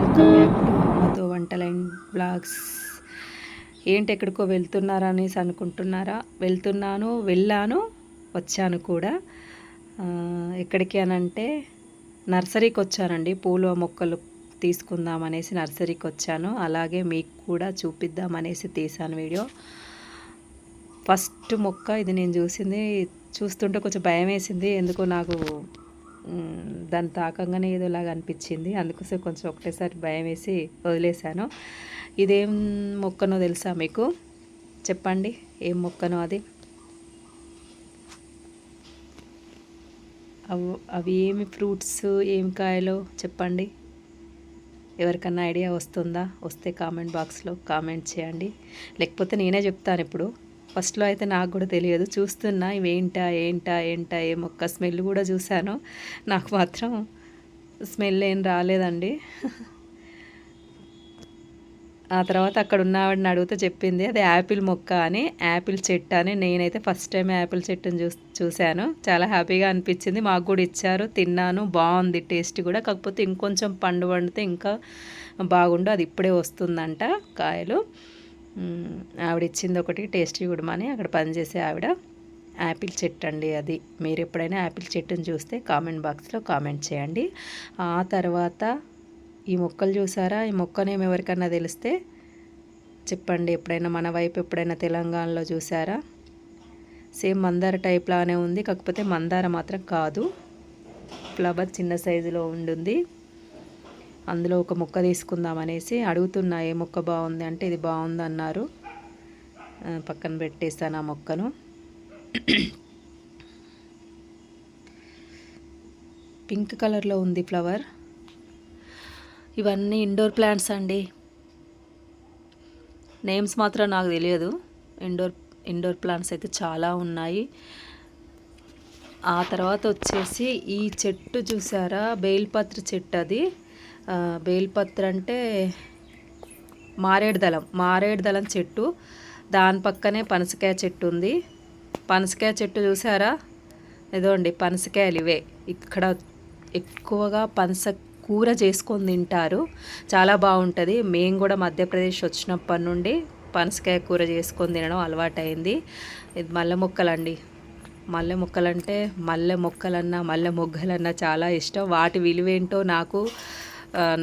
Welcome back to అమ్మతో వంటల blogs. ఏంటి ఎక్కడికో వెళ్తున్నారా అనేసి అనుకుంటున్నారా? వెళ్తున్నాను వెళ్ళాను వచ్చాను కూడా. ఎక్కడికి అనంటే నర్సరీకి వచ్చానండి. పూల మొక్కలు తీసుకుందాం అనేసి నర్సరీకి వచ్చాను. అలాగే మీకు కూడా చూపిద్దామనేసి తీసాను వీడియో. ఫస్ట్ మొక్క ఇది నేను చూసింది చూస్తుంటే కొంచెం భయం వేసింది ఎందుకో నాకు దాని దాన్ని తాకంగానే ఏదోలాగా అనిపించింది. అందుకోసం కొంచెం ఒకటేసారి భయం వేసి వదిలేశాను. ఇదేం మొక్కనో తెలుసా మీకు? చెప్పండి ఏం మొక్కనో అది? అవి అవి ఏమి ఫ్రూట్స్ ఏం కాయలో చెప్పండి. ఎవరికన్నా ఐడియా వస్తుందా? వస్తే కామెంట్ బాక్స్లో కామెంట్ చేయండి. లేకపోతే నేనే చెప్తాను ఇప్పుడు. ఫస్ట్లో అయితే నాకు కూడా తెలియదు. చూస్తున్నా ఇవేంటా ఏంటా ఏంటా ఏ మొక్క స్మెల్ కూడా చూశాను. నాకు మాత్రం స్మెల్ ఏం రాలేదండి. ఆ తర్వాత అక్కడ ఉన్న ఆవిడని అడిగితే చెప్పింది అది యాపిల్ మొక్క అని యాపిల్ చెట్టు అని. నేనైతే ఫస్ట్ టైం యాపిల్ చెట్టుని చూ చూశాను. చాలా హ్యాపీగా అనిపించింది. మాకు కూడా ఇచ్చారు తిన్నాను బాగుంది టేస్ట్ కూడా. కాకపోతే ఇంకొంచెం పండు పండితే ఇంకా బాగుండు అది ఇప్పుడే వస్తుందంట కాయలు. ఆవిడ ఇచ్చింది ఒకటి టేస్టీ గుడమని అక్కడ పనిచేసే ఆవిడ యాపిల్ చెట్టు అండి అది. మీరు ఎప్పుడైనా యాపిల్ చెట్టుని చూస్తే కామెంట్ బాక్స్లో కామెంట్ చేయండి. ఆ తర్వాత ఈ మొక్కలు చూసారా? ఈ మొక్కనేమి ఎవరికన్నా తెలిస్తే చెప్పండి. ఎప్పుడైనా మన వైపు ఎప్పుడైనా తెలంగాణలో చూసారా? సేమ్ మందార టైప్లానే ఉంది కాకపోతే మందార మాత్రం కాదు. ఫ్లవర్ చిన్న సైజులో ఉండుంది. అందులో ఒక మొక్క తీసుకుందాం అనేసి అడుగుతున్నా ఏ మొక్క బాగుంది? అంటే ఇది బాగుంది అన్నారు. పక్కన పెట్టేస్తాను ఆ మొక్కను. పింక్ కలర్లో ఉంది ఫ్లవర్. ఇవన్నీ ఇండోర్ ప్లాంట్స్ అండి. నేమ్స్ మాత్రం నాకు తెలియదు. ఇండోర్ ఇండోర్ ప్లాంట్స్ అయితే చాలా ఉన్నాయి. ఆ తర్వాత వచ్చేసి ఈ చెట్టు చూసారా? బేల్పత్రి చెట్టు అది. బేల్పత్ర అంటే మారేడు దళం మారేడు దళం చెట్టు. దాని పక్కనే పనసకాయ చెట్టు ఉంది. పనసకాయ చెట్టు చూసారా? ఇదోండి పనసకాయలు ఇవే. ఇక్కడ ఎక్కువగా పనస కూర చేసుకొని తింటారు. చాలా బాగుంటుంది. మేము కూడా మధ్యప్రదేశ్ వచ్చినప్పటి నుండి పనసకాయ కూర చేసుకొని తినడం అలవాటైంది. ఇది మల్లె మొక్కలండి. మల్లె మొక్కలంటే మల్లె మొక్కలన్నా మల్లె మొగ్గలన్నా చాలా ఇష్టం. వాటి విలువేంటో నాకు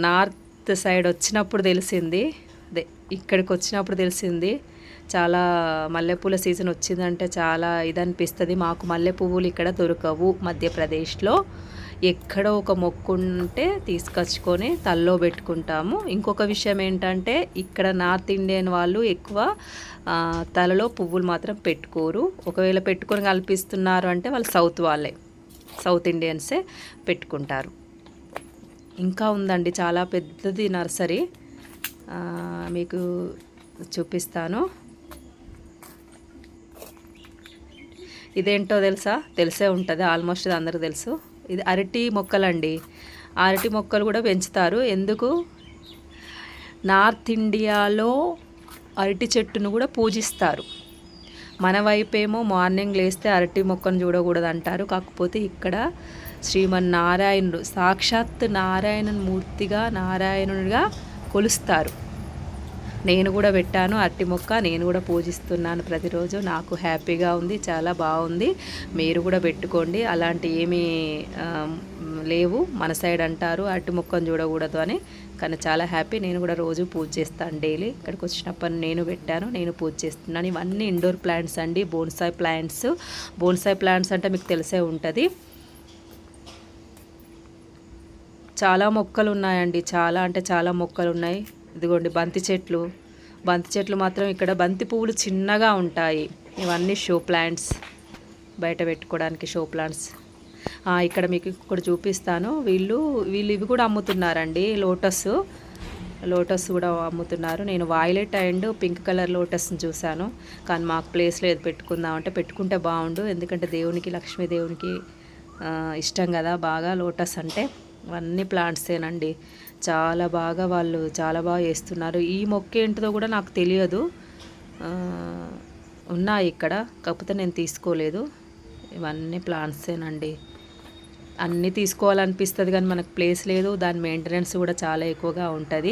నార్త్ సైడ్ వచ్చినప్పుడు తెలిసింది. అదే ఇక్కడికి వచ్చినప్పుడు తెలిసింది. చాలా మల్లెపూల సీజన్ వచ్చిందంటే చాలా ఇది అనిపిస్తుంది మాకు మల్లె పువ్వులు ఇక్కడ దొరకవు మధ్యప్రదేశ్లో. ఎక్కడో ఒక మొక్కు ఉంటే తీసుకొచ్చుకొని తల్లో పెట్టుకుంటాము. ఇంకొక విషయం ఏంటంటే ఇక్కడ నార్త్ ఇండియన్ వాళ్ళు ఎక్కువ తలలో పువ్వులు మాత్రం పెట్టుకోరు. ఒకవేళ పెట్టుకొని కల్పిస్తున్నారు అంటే వాళ్ళు సౌత్ వాళ్ళే సౌత్ ఇండియన్సే పెట్టుకుంటారు. ఇంకా ఉందండి చాలా పెద్దది నర్సరీ. మీకు చూపిస్తాను. ఇదేంటో తెలుసా? తెలిసే ఉంటుంది ఆల్మోస్ట్ ఇది అందరికీ తెలుసు. ఇది అరటి మొక్కలండి. అరటి మొక్కలు కూడా పెంచుతారు. ఎందుకు? నార్త్ ఇండియాలో అరటి చెట్టును కూడా పూజిస్తారు. మన వైపేమో మార్నింగ్ లేస్తే అరటి మొక్కను చూడకూడదు అంటారు కాకపోతే ఇక్కడ శ్రీమన్నారాయణుడు. సాక్షాత్ నారాయణ మూర్తిగా నారాయణుడిగా కొలుస్తారు. నేను కూడా పెట్టాను అరటి మొక్క నేను కూడా పూజిస్తున్నాను ప్రతిరోజు. నాకు హ్యాపీగా ఉంది చాలా బాగుంది. మీరు కూడా పెట్టుకోండి. అలాంటి ఏమీ లేవు. మన సైడ్ అంటారు అరటి మొక్కను చూడకూడదు అని. కానీ చాలా హ్యాపీ. నేను కూడా రోజు పూజ చేస్తాను డైలీ. ఇక్కడికి వచ్చినప్పుడు నేను పెట్టాను నేను పూజ చేస్తున్నాను. ఇవన్నీ ఇండోర్ ప్లాంట్స్ అండి. Bonsai plants. బోన్సాయ్ ప్లాంట్స్ అంటే మీకు తెలిసే ఉంటుంది. చాలా మొక్కలు ఉన్నాయండి చాలా అంటే చాలా మొక్కలు ఉన్నాయి ఇదిగోండి బంతి చెట్లు. బంతి చెట్లు మాత్రం ఇక్కడ బంతి పువ్వులు చిన్నగా ఉంటాయి. ఇవన్నీ షో ప్లాంట్స్. బయట పెట్టుకోవడానికి షో ప్లాంట్స్. ఇక్కడ మీకు ఇక్కడ చూపిస్తాను. వీళ్ళు వీళ్ళు ఇవి కూడా అమ్ముతున్నారండి. లోటస్. లోటస్ కూడా అమ్ముతున్నారు. నేను వాయిలెట్ అండ్ పింక్ కలర్ లోటస్ని చూశాను. కానీ మాకు ప్లేస్ లేదు పెట్టుకుందామంటే పెట్టుకుంటే బాగుండు. ఎందుకంటే దేవునికి లక్ష్మీదేవునికి ఇష్టం కదా బాగా లోటస్ అంటే. అవన్నీ ప్లాంట్సేనండి. చాలా బాగా వాళ్ళు చాలా బాగా వేస్తున్నారు ఈ మొక్క ఏంటిదో కూడా నాకు తెలియదు. ఉన్నాయి ఇక్కడ. కాకపోతే నేను తీసుకోలేదు. ఇవన్నీ ప్లాంట్సేనండి. అన్నీ తీసుకోవాలనిపిస్తుంది కానీ మనకు ప్లేస్ లేదు. దాని మెయింటెనెన్స్ కూడా చాలా ఎక్కువగా ఉంటుంది.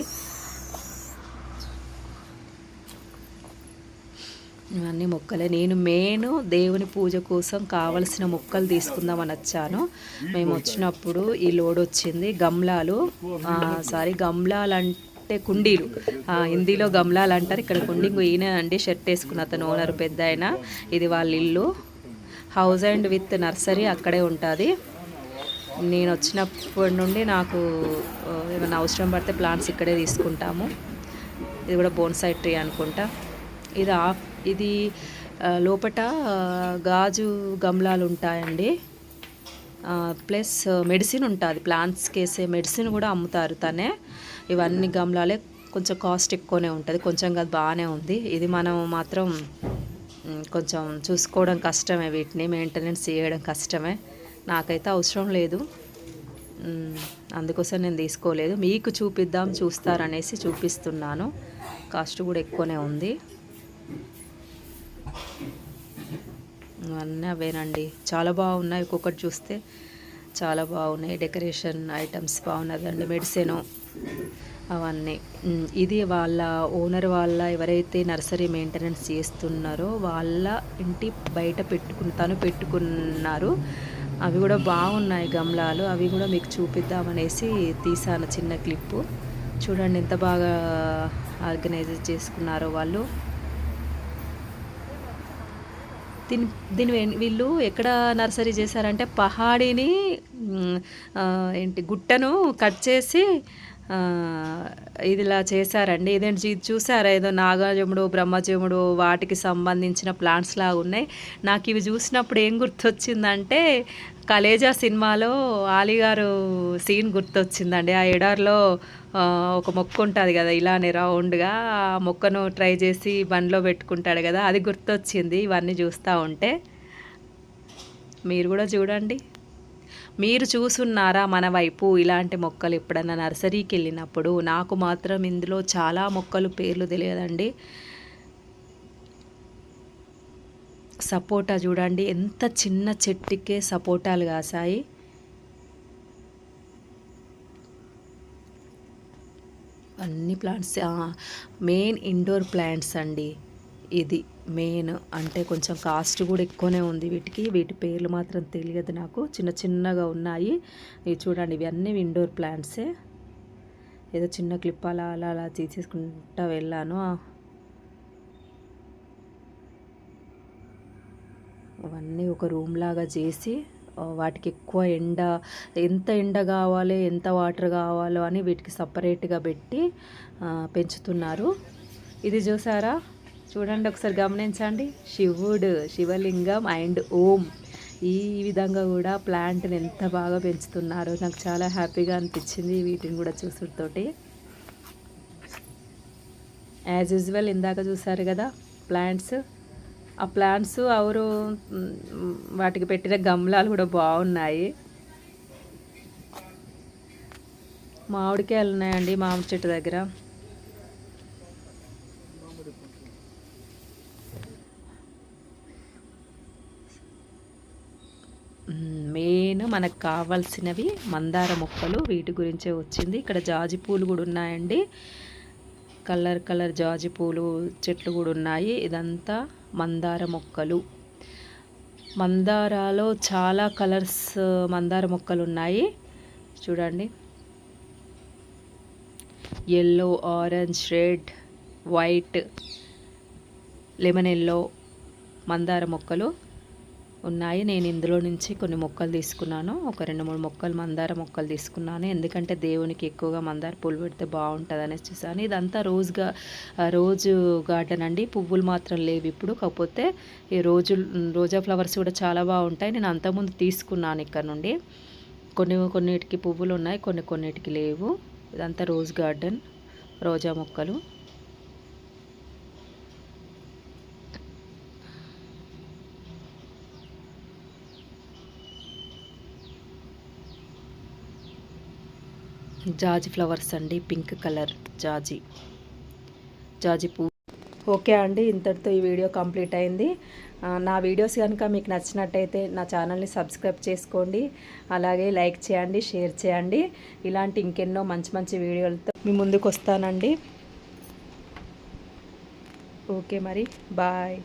ఇవన్నీ మొక్కలే. నేను మెయిన్ దేవుని పూజ కోసం కావలసిన మొక్కలు తీసుకుందామని వచ్చాను. మేము వచ్చినప్పుడు ఈ లోడ్ వచ్చింది. గమ్లాలు సారీ గమ్లాలు అంటే కుండీలు హిందీలో గమ్లాలు అంటారు. ఇక్కడ కుండీ ఈయన అండి షర్ట్ వేసుకున్న అతను ఓనర్ పెద్ద ఆయన. ఇది వాళ్ళ ఇల్లు. హౌస్ అండ్ విత్ నర్సరీ అక్కడే ఉంటుంది. నేను వచ్చినప్పటి నుండి నాకు ఏమైనా అవసరం పడితే ప్లాంట్స్ ఇక్కడే తీసుకుంటాము. ఇది కూడా బోన్సై ట్రీ అనుకుంటా. ఇది ఆఫ్ ఇది లోపట గాజు గమ్లాలు ఉంటాయండి ప్లస్ మెడిసిన్ ఉంటుంది. ప్లాంట్స్కి వేసే మెడిసిన్ కూడా అమ్ముతారు తనే. ఇవన్నీ గమ్లాలే కొంచెం కాస్ట్ ఎక్కువనే ఉంటుంది. కొంచెం కాదు బాగానే ఉంది. ఇది మనం మాత్రం కొంచెం చూసుకోవడం కష్టమే వీటిని. మెయింటెనెన్స్ చేయడం కష్టమే. నాకైతే అవసరం లేదు. అందుకోసం నేను తీసుకోలేదు. మీకు చూపిద్దాం చూస్తారనేసి చూపిస్తున్నాను. కాస్ట్ కూడా ఎక్కువనే ఉంది. అన్నీ అవేనండి. చాలా బాగున్నాయి. ఒక్కొక్కటి చూస్తే చాలా బాగున్నాయి. డెకరేషన్ ఐటమ్స్ బాగున్నదండి మెడిసిన్ అవన్నీ. ఇది వాళ్ళ ఓనర్ వాళ్ళ ఎవరైతే నర్సరీ మెయింటెనెన్స్ చేస్తున్నారో వాళ్ళ ఇంటి బయట పెట్టుకుని తను పెట్టుకున్నారు. అవి కూడా బాగున్నాయి గమలాలు. అవి కూడా మీకు చూపిద్దామనేసి తీసాను చిన్న క్లిప్పు. చూడండి ఎంత బాగా ఆర్గనైజ్ చేసుకున్నారో వాళ్ళు. దీని దీని వెన్- వీళ్ళు ఎక్కడ నర్సరీ చేశారంటే పహాడీని ఏంటి గుట్టను కట్ చేసి ఇదిలా చేశారండి. ఇదేంటి ఇది చూసారా? ఏదో నాగాజముడు బ్రహ్మజముడు వాటికి సంబంధించిన ప్లాంట్స్ లాగా ఉన్నాయి. నాకు ఇవి చూసినప్పుడు ఏం గుర్తొచ్చిందంటే కలేజా సినిమాలో ఆలిగారు సీన్ గుర్తొచ్చిందండి. ఆ ఎడార్లో ఒక మొక్క ఉంటుంది కదా ఇలానే రౌండ్గా ఆ మొక్కను ట్రై చేసి బండిలో పెట్టుకుంటాడు కదా అది గుర్తొచ్చింది ఇవన్నీ చూస్తూ ఉంటే. మీరు కూడా చూడండి. మీరు చూసున్నారా మన వైపు ఇలాంటి మొక్కలు ఎప్పుడన్నా నర్సరీకి వెళ్ళినప్పుడు? నాకు మాత్రం ఇందులో చాలా మొక్కలు పేర్లు తెలియదండి. సపోటా చూడండి. ఎంత చిన్న చెట్టుకే సపోటాలు కాసాయి. అన్ని ప్లాంట్స్ మెయిన్ ఇండోర్ ప్లాంట్స్ అండి. ఇది మెయిన్. అంటే కొంచెం కాస్ట్ కూడా ఎక్కువనే ఉంది వీటికి. వీటి పేర్లు మాత్రం తెలియదు నాకు. చిన్న చిన్నగా ఉన్నాయి. ఇవి చూడండి ఇవన్నీ ఇండోర్ ప్లాంట్సే ఏదో చిన్న క్లిప్ అలా అలా అలా తీసేసుకుంటా వెళ్ళాను. అవన్నీ ఒక రూమ్ లాగా చేసి వాటికి ఎక్కువ ఎండ ఎంత ఎండ కావాలి ఎంత వాటర్ కావాలో అని వీటికి సపరేట్గా పెట్టి పెంచుతున్నారు. ఇది చూసారా? చూడండి ఒకసారి గమనించండి. శివుడు శివలింగం అండ్ ఓం. ఈ విధంగా కూడా ప్లాంట్ని ఎంత బాగా పెంచుతున్నారో నాకు చాలా హ్యాపీగా అనిపించింది వీటిని కూడా చూసుడుతోటి యాజ్ యూజువల్ ఇందాక చూసారు కదా ప్లాంట్స్ ఆ ప్లాంట్స్ ఎవరు వాటికి పెట్టిన గమ్లాలు కూడా బాగున్నాయి. మామిడికాయలు ఉన్నాయండి మామిడి చెట్టు దగ్గర. మెయిన్ మనకు కావాల్సినవి మందార మొక్కలు వీటి గురించే వచ్చింది. ఇక్కడ జాజి పూలు కూడా ఉన్నాయండి. కలర్ కలర్ జాజి పూలు చెట్లు కూడా ఉన్నాయి. ఇదంతా మందార మొక్కలు. మందారాలో చాలా కలర్స్ మందార మొక్కలు ఉన్నాయి. చూడండి. Yellow orange red white lemon yellow మందార మొక్కలు. ఉన్నాయి. నేను ఇందులో నుంచి కొన్ని మొక్కలు తీసుకున్నాను. ఒక రెండు మూడు మొక్కలు మందార మొక్కలు తీసుకున్నాను. ఎందుకంటే దేవునికి ఎక్కువగా మందార పూలు పెడితే బాగుంటుంది అనేసి చూసాను ఇదంతా రోజుగా రోజు గార్డెన్ అండి. పువ్వులు మాత్రం లేవు ఇప్పుడు. కాకపోతే ఈ రోజు రోజా ఫ్లవర్స్ కూడా చాలా బాగుంటాయి. నేను అంతకుముందు తీసుకున్నాను ఇక్కడ నుండి. కొన్ని కొన్నిటికి పువ్వులు ఉన్నాయి. కొన్ని కొన్నిటికి లేవు. ఇదంతా రోజ్ గార్డెన్ రోజా మొక్కలు. జాజి ఫ్లవర్స్ అండి పింక్ కలర్ జాజి. జాజి పువ్వు ఓకే అండి ఇంతటితో ఈ వీడియో కంప్లీట్ అయింది. నా వీడియోస్ కనుక మీకు నచ్చినట్టయితే నా ఛానల్ని సబ్స్క్రైబ్ చేసుకోండి. అలాగే లైక్ చేయండి షేర్ చేయండి. ఇలాంటి ఇంకెన్నో మంచి మంచి వీడియోలతో మీ ముందుకు వస్తానండి. ఓకే మరి బాయ్.